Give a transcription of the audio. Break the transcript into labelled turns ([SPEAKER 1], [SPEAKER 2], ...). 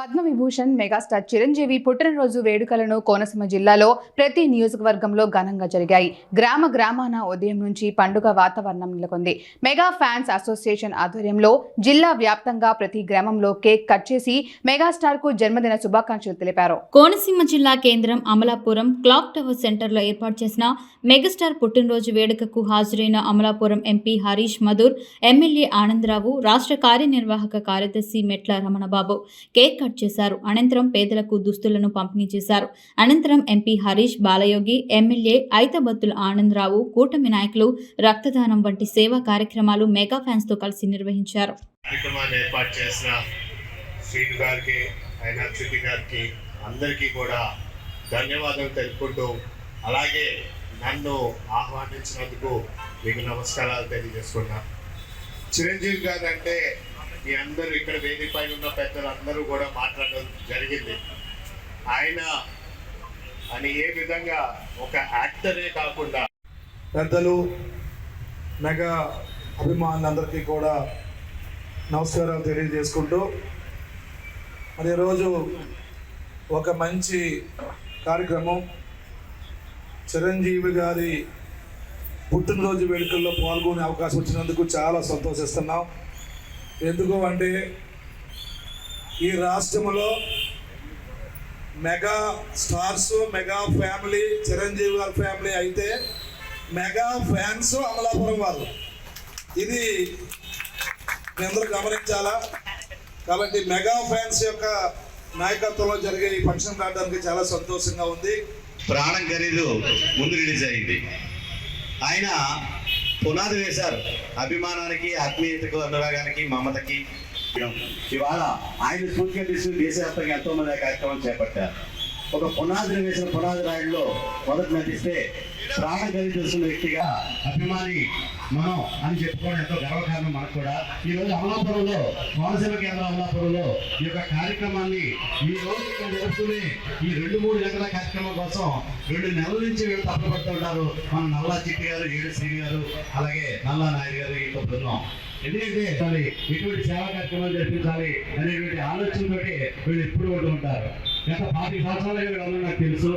[SPEAKER 1] Padma Vibhushan megastar Chiranjeevi పుట్టినరోజు వేడుకలను కోనసీమ జిల్లాలో ప్రతి నియోజకవర్గంలో ఘనంగా జరిగాయి. గ్రామ గ్రామాన ఉదయం నుంచి పండుగ వాతావరణం నెలకొంది. మెగా ఫ్యాన్స్ అసోసియేషన్ ఆధ్వర్యంలో జిల్లా వ్యాప్తంగా ప్రతి గ్రామంలో కేక్ కట్ చేసి మెగాస్టార్కు జన్మదిన శుభాకాంక్షలు తెలిపారు.
[SPEAKER 2] కోనసీమ జిల్లా కేంద్రం అమలాపురం క్లాక్ టవర్ సెంటర్లో ఏర్పాటు చేసిన మెగాస్టార్ పుట్టినరోజు వేడుకకు హాజరైన అమలాపురం ఎంపీ హరీష్ మధుర్ ఎమ్మెల్యే ఆనందరావు రాష్ట్ర కార్యనిర్వాహక కార్యదర్శి మెట్ల రమణబాబు. కేక్ కట్ చేశారు. అనంతరం పేదలకు దుస్తులను పంపిణీ చేశారు. అనంతరం ఎంపీ హరీష్ బాలయోగి ఎమ్మెల్యే ఐతబత్తుల ఆనందరావు కూటమి నాయకులు రక్తదానం వంటి సేవా కార్యక్రమాలు మెగా ఫ్యాన్స్తో కలిసి నిర్వహించారు.
[SPEAKER 3] అందరికీ కూడా ధన్యవాదాలు తెలుపుకుంటూ అలాగే నన్ను ఆహ్వానించినందుకు మీకు నమస్కారాలు తెలియజేసుకున్నా చిరంజీవి గారు అంటే మీ అందరూ ఇక్కడ వేది పైన ఉన్న పెద్దలు అందరూ కూడా మాట్లాడడం జరిగింది. ఆయన అని ఏ విధంగా ఒక యాక్టరే కాకుండా
[SPEAKER 4] పెద్దలు మెగా అభిమానులందరికీ కూడా నమస్కారాలు తెలియజేసుకుంటూ మరి ఈరోజు ఒక మంచి కార్యక్రమం చిరంజీవి గారి పుట్టినరోజు వేడుకల్లో పాల్గొనే అవకాశం వచ్చినందుకు చాలా సంతోషిస్తున్నాం. ఎందుకు అంటే ఈ రాష్ట్రంలో mega stars mega family Chiranjeevi గారి ఫ్యామిలీ అయితే మెగా ఫ్యాన్స్ అమలాపురం వాళ్ళు. ఇది మీ అందరూ గమనించాలా? కాబట్టి మెగా ఫ్యాన్స్ యొక్క నాయకత్వంలో జరిగే ఈ ఫంక్షన్ రావడానికి చాలా సంతోషంగా ఉంది.
[SPEAKER 5] ప్రాణం ఖరీదు ముందు రిలీజ్ అయింది. ఆయన పునాది వేశారు. అభిమానానికి ఆత్మీయతకు అనురాగానికి మమతకి ఇవాళ ఆయన స్ఫూర్తిగా తీసుకుని దేశవ్యాప్తంగా ఎంతో మంది కార్యక్రమం చేపట్టారు. ఒక పునాదిని వేసిన పునాది రాయుడులో మొదటి నటిస్తే ప్రాణ కలిగి తెలుసుకున్న వ్యక్తిగా అభిమాని మనం అని చెప్పుకోవడం ఎంతో గర్వకారణం మనకు కూడా. ఈ రోజు అమలాపురంలో కోనసీమ కేంద్రం అమలాపురంలో ఈ యొక్క కార్యక్రమాన్ని ఈ రోజు ఇక్కడ జరుపుకునే ఈ రెండు మూడు గంటల కార్యక్రమం కోసం రెండు నెలల నుంచి వీళ్ళు తప్పపడుతూ ఉంటారు. మన నల్లా చిట్టి గారు ఏడు శ్రీ గారు అలాగే నల్లా నాయుడు గారు ఈ బృందం. ఎందుకంటే ఇటువంటి సేవా కార్యక్రమాలు జరిపించాలి అనేటువంటి ఆలోచనతోటి వీళ్ళు ఎప్పుడు ఉంటూ ఉంటారు. గత పాతి సంవత్సరాలుగా నాకు తెలుసు.